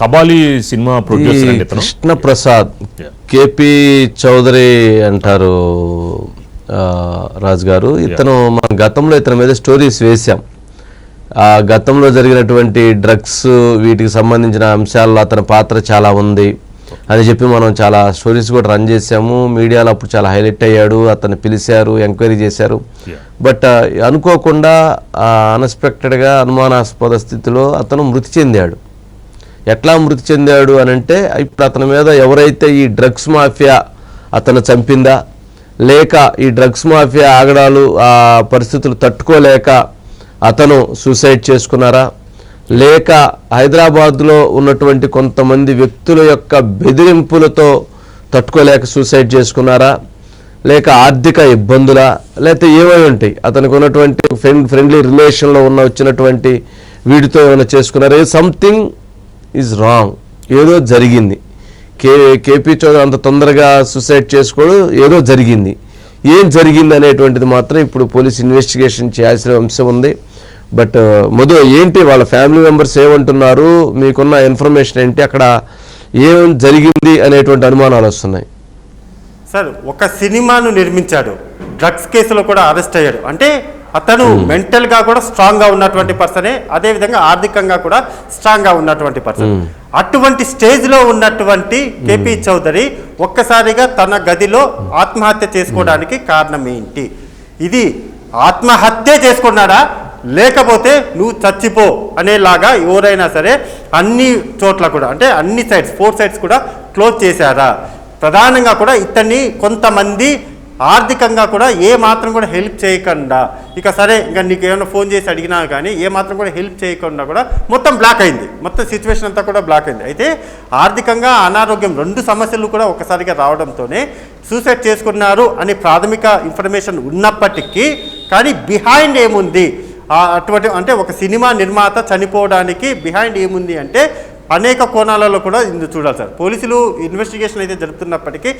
Kabali cinema producer అండి Krishna Prasad. KP Chowdary అంటారు రాజు గారు. ఇతను మన గతంలో ఇతని మీద స్టోరీస్ వేశాం. ఆ గతంలో జరిగినటువంటి డ్రగ్స్ వీటికి సంబంధించిన అంశాల్లో అతని పాత్ర చాలా ఉంది అని చెప్పి మనం చాలా స్టోరీస్ కూడా రన్ చేశాము. మీడియాలో అప్పుడు చాలా హైలైట్ అయ్యాడు అతన్ని పిలిచారు ఎంక్వైరీ చేశారు. బట్ అనుకోకుండా అన్ఎక్స్పెక్టెడ్గా అనుమానాస్పద స్థితిలో అతను మృతి చెందాడు. ఎట్లా మృతి చెందాడు అని అంటే ఇప్పుడు అతని మీద ఎవరైతే ఈ డ్రగ్స్ మాఫియా అతను చంపిందా లేక ఈ డ్రగ్స్ మాఫియా ఆగడాలు ఆ పరిస్థితులు తట్టుకోలేక అతను సూసైడ్ చేసుకున్నారా? లేక హైదరాబాద్లో ఉన్నటువంటి కొంతమంది వ్యక్తుల యొక్క బెదిరింపులతో తట్టుకోలేక సూసైడ్ చేసుకున్నారా? లేక ఆర్థిక ఇబ్బందుల? లేకపోతే ఏమై ఉంటాయి? అతనికి ఉన్నటువంటి ఫ్రెండ్ ఫ్రెండ్లీ రిలేషన్లో ఉన్న వచ్చినటువంటి వీడితో ఏమైనా చేసుకున్నారా? సంథింగ్ ఈజ్ రాంగ్ ఏదో జరిగింది. కే కేపీ చౌదరి అంత తొందరగా సూసైడ్ చేసుకోడు ఏదో జరిగింది. ఏం జరిగింది అనేటువంటిది మాత్రం ఇప్పుడు పోలీస్ ఇన్వెస్టిగేషన్ చేయాల్సిన అంశం ఉంది. బట్ uh, మధు ఏంటి వాళ్ళ ఫ్యామిలీ మెంబర్స్ ఏమంటున్నారు? మీకున్న ఇన్ఫర్మేషన్ ఏంటి? అక్కడ ఏం జరిగింది అనేటువంటి అనుమానాలు వస్తున్నాయి. సార్ ఒక సినిమాను నిర్మించాడు. డ్రగ్స్ కేసులో కూడా అరెస్ట్ అయ్యాడు. అంటే అతను మెంటల్గా కూడా స్ట్రాంగ్గా ఉన్నటువంటి పర్సనే అదే విధంగా ఆర్థికంగా కూడా స్ట్రాంగ్గా ఉన్నటువంటి పర్సన్. అటువంటి స్టేజ్లో ఉన్నటువంటి కేపీ చౌదరి ఒక్కసారిగా తన గదిలో ఆత్మహత్య చేసుకోవడానికి కారణం ఏంటి? ఇది ఆత్మహత్య చేసుకున్నాడా? లేకపోతే నువ్వు చచ్చిపో అనేలాగా ఎవరైనా సరే అన్ని చోట్ల కూడా అంటే అన్ని సైడ్స్ ఫోర్ సైడ్స్ కూడా క్లోజ్ చేశారా? ప్రధానంగా కూడా ఇతన్ని కొంతమంది ఆర్థికంగా కూడా ఏ మాత్రం కూడా హెల్ప్ చేయకుండా ఇక సరే ఇంకా నీకు ఏమైనా ఫోన్ చేసి అడిగినా కానీ ఏ మాత్రం కూడా హెల్ప్ చేయకుండా కూడా మొత్తం బ్లాక్ అయింది. మొత్తం సిచ్యువేషన్ అంతా కూడా బ్లాక్ అయింది. అయితే ఆర్థికంగా అనారోగ్యం రెండు సమస్యలు కూడా ఒకసారిగా రావడంతోనే సూసైడ్ చేసుకున్నారు అని ప్రాథమిక ఇన్ఫర్మేషన్ ఉన్నప్పటికీ కానీ బిహైండ్ ఏముంది? అటువంటి అంటే ఒక సినిమా నిర్మాత చనిపోవడానికి బిహైండ్ ఏముంది అంటే అనేక కోణాలలో కూడా ఇందులో చూడాలి సార్. పోలీసులు ఇన్వెస్టిగేషన్ అయితే జరుపుతున్నప్పటికీ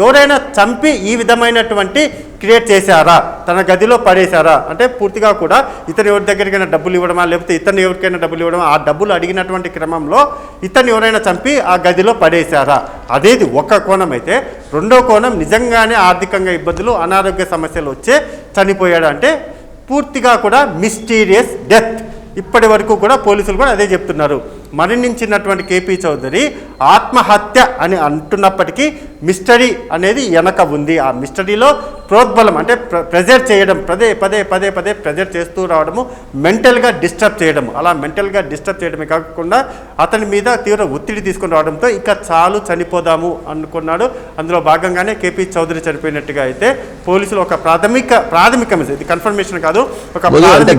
ఎవరైనా చంపి ఈ విధమైనటువంటి క్రియేట్ చేశారా? తన గదిలో పడేశారా? అంటే పూర్తిగా కూడా ఇతను ఎవరి దగ్గరికైనా డబ్బులు ఇవ్వడమా? లేకపోతే ఇతను ఎవరికైనా డబ్బులు ఇవ్వడమా? ఆ డబ్బులు అడిగినటువంటి క్రమంలో ఇతను ఎవరైనా చంపి ఆ గదిలో పడేశారా? అదేది ఒక కోణం అయితే రెండో కోణం నిజంగానే ఆర్థికంగా ఇబ్బందులు అనారోగ్య సమస్యలు వచ్చే చనిపోయాడు అంటే పూర్తిగా కూడా మిస్టీరియస్ డెత్ ఇప్పటి వరకు కూడా పోలీసులు కూడా అదే చెప్తున్నారు. మరణించినటువంటి కేపీ చౌదరి ఆత్మహత్య అని అంటున్నప్పటికీ మిస్టరీ అనేది వెనక ఉంది. ఆ మిస్టరీలో ప్రోద్బలం అంటే ప్ర- ప్రెజర్ చేయడం పదే పదే పదే పదే ప్రెజర్ చేస్తూ రావడము మెంటల్గా డిస్టర్బ్ చేయడం అలా మెంటల్గా డిస్టర్బ్ చేయడమే కాకుండా అతని మీద తీవ్ర ఒత్తిడి తీసుకొని రావడంతో ఇక చాలు చనిపోదాము అనుకున్నాడు. అందులో భాగంగానే కేపీ చౌదరి చనిపోయినట్టుగా అయితే పోలీసులు ఒక ప్రాథమిక ప్రాథమిక ఇది. కన్ఫర్మేషన్ కాదు. ఒక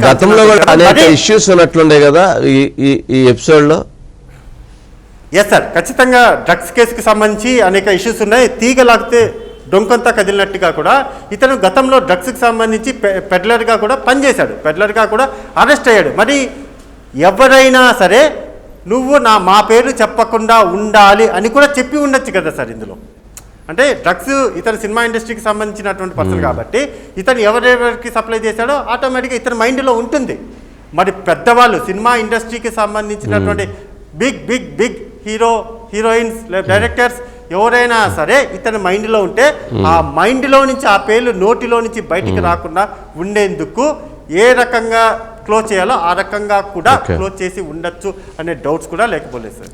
గతంలో అనేక ఇష్యూస్ ఉన్నట్లుండే కదా ఈ ఈ ఈ ఎపిసోడ్లో? ఎస్ సార్ ఖచ్చితంగా డ్రగ్స్ కేసుకి సంబంధించి అనేక ఇష్యూస్ ఉన్నాయి. తీగ లాగితే డొంకంతా కదిలినట్టుగా కూడా ఇతను గతంలో డ్రగ్స్కి సంబంధించి పె- పెడ్లర్గా కూడా పనిచేశాడు. పెడ్లర్గా కూడా అరెస్ట్ అయ్యాడు. మరి ఎవరైనా సరే నువ్వు నా మా పేరు చెప్పకుండా ఉండాలి అని కూడా చెప్పి ఉండొచ్చు కదా సార్ ఇందులో. అంటే డ్రగ్స్ ఇతను సినిమా ఇండస్ట్రీకి సంబంధించినటువంటి పర్సన్ కాబట్టి ఇతను ఎవరెవరికి సప్లై చేశాడో ఆటోమేటిక్గా ఇతని మైండ్లో ఉంటుంది. మరి పెద్దవాళ్ళు సినిమా ఇండస్ట్రీకి సంబంధించినటువంటి big big big hero heroines directors ఎవరైనా సరే ఇతని మైండ్లో ఉంటే ఆ మైండ్లో నుంచి ఆ పేర్లు నోటిలో నుంచి బయటికి రాకుండా ఉండేందుకు ఏ రకంగా క్లోజ్ చేయాలో ఆ రకంగా కూడా. క్లోజ్ చేసి ఉండొచ్చు అనే డౌట్స్ కూడా లేకపోలేదు సార్.